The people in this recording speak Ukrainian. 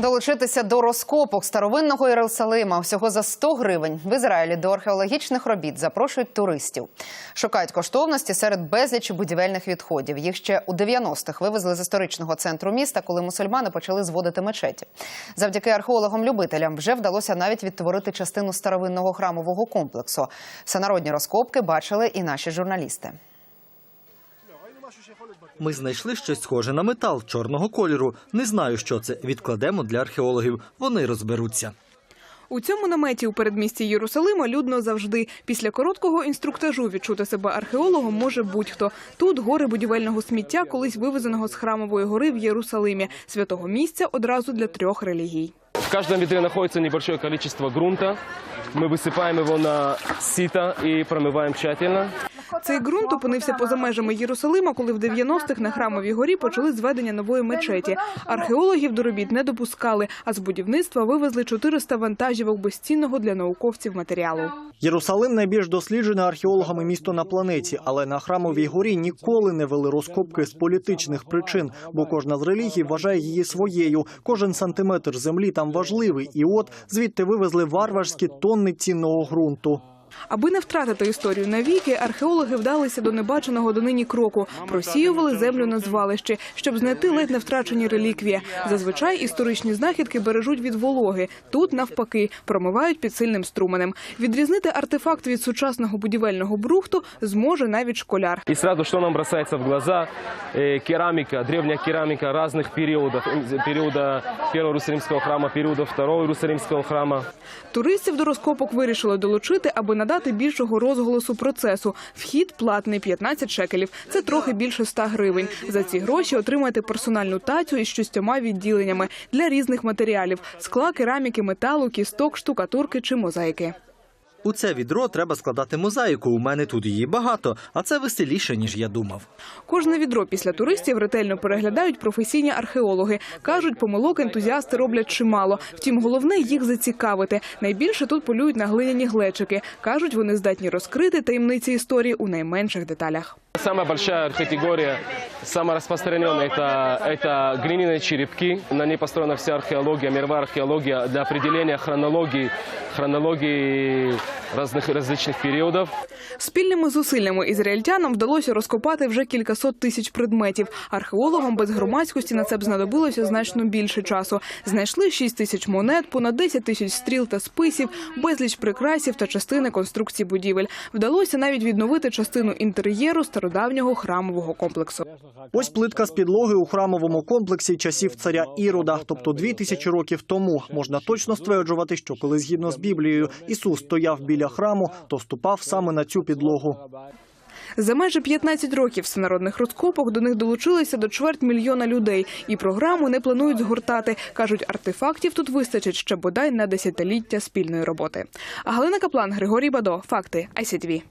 Долучитися до розкопок старовинного Єрусалима всього за 100 гривень в Ізраїлі до археологічних робіт запрошують туристів. Шукають коштовності серед безлічі будівельних відходів. Їх ще у 90-х вивезли з історичного центру міста, коли мусульмани почали зводити мечеті. Завдяки археологам-любителям вже вдалося навіть відтворити частину старовинного храмового комплексу. Всенародні розкопки бачили і наші журналісти. Ми знайшли щось схоже на метал чорного кольору. Не знаю, що це. Відкладемо для археологів. Вони розберуться. У цьому наметі у передмісті Єрусалима людно завжди. Після короткого інструктажу відчути себе археологом може будь-хто. Тут гори будівельного сміття, колись вивезеного з храмової гори в Єрусалимі, святого місця одразу для трьох релігій. В каждом ведре находится небольшое количество грунта. Мы высыпаем его на сито и промываем тщательно. Цей ґрунт опинився поза межами Єрусалима, коли в 90-х на храмовій горі почали зведення нової мечеті. Археологів до робіт не допускали, а з будівництва вивезли 400 вантажівок безцінного для науковців матеріалу. Єрусалим найбільш досліджене археологами місто на планеті, але на храмовій горі ніколи не вели розкопки з політичних причин, бо кожна з релігій вважає її своєю. Кожен сантиметр землі там важливий. І от звідти вивезли варварські тонни цінного ґрунту. Аби не втратити історію навіки, археологи вдалися до небаченого донині кроку. Просіювали землю на звалищі, щоб знайти ледь не втрачені реліквії. Зазвичай історичні знахідки бережуть від вологи. Тут навпаки промивають під сильним струменем. Відрізнити артефакт від сучасного будівельного брухту зможе навіть школяр. И сразу, что нам бросается в глаза, э, керамика, древняя керамика разных периодов. э, Периода первого Иерусалимского храма, периода второго Иерусалимского храма. Туристів до розкопок вирішили долучити, аби надати більшого розголосу процесу. Вхід платний 15 шекелів. Це трохи більше 100 гривень. За ці гроші отримаєте персональну тацю із шістьома відділеннями для різних матеріалів: скла, кераміки, металу, кісток, штукатурки чи мозаїки. У це відро треба складати мозаїку. У мене тут її багато, а це веселіше, ніж я думав. Кожне відро після туристів ретельно переглядають професійні археологи. Кажуть, помилок ентузіасти роблять чимало. Втім, головне їх зацікавити. Найбільше тут полюють на глиняні глечики. кажуть, вони здатні розкрити таємниці історії у найменших деталях. Самая большая категория, самая распространенная, это, это глиняные черепки. На ней построена вся археология, мировая археология для определения хронологии, хронологии разных различных периодов. Спільними зусиллями ізраїльтянам вдалося розкопати вже кількасот тисяч предметів. Археологам без громадськості на це б знадобилося значно більше часу. Знайшли 6 тисяч монет, понад 10 тисяч стріл та списів, безліч прикрасів та частини конструкції будівель. Вдалося навіть відновити частину інтер'єру стародавнього храмового комплексу. Ось плитка з підлоги у храмовому комплексі часів царя Ірода, тобто дві тисячі років тому. Можна точно стверджувати, що коли згідно з Біблією Ісус стояв біля храму, то ступав саме на цю підлогу. За майже 15 років всенародних розкопок до них долучилися до чверть мільйона людей. І програму не планують згортати. Кажуть, артефактів тут вистачить ще бодай на десятиліття спільної роботи. А Галина Каплан, Григорій Бадо. Факти ICTV.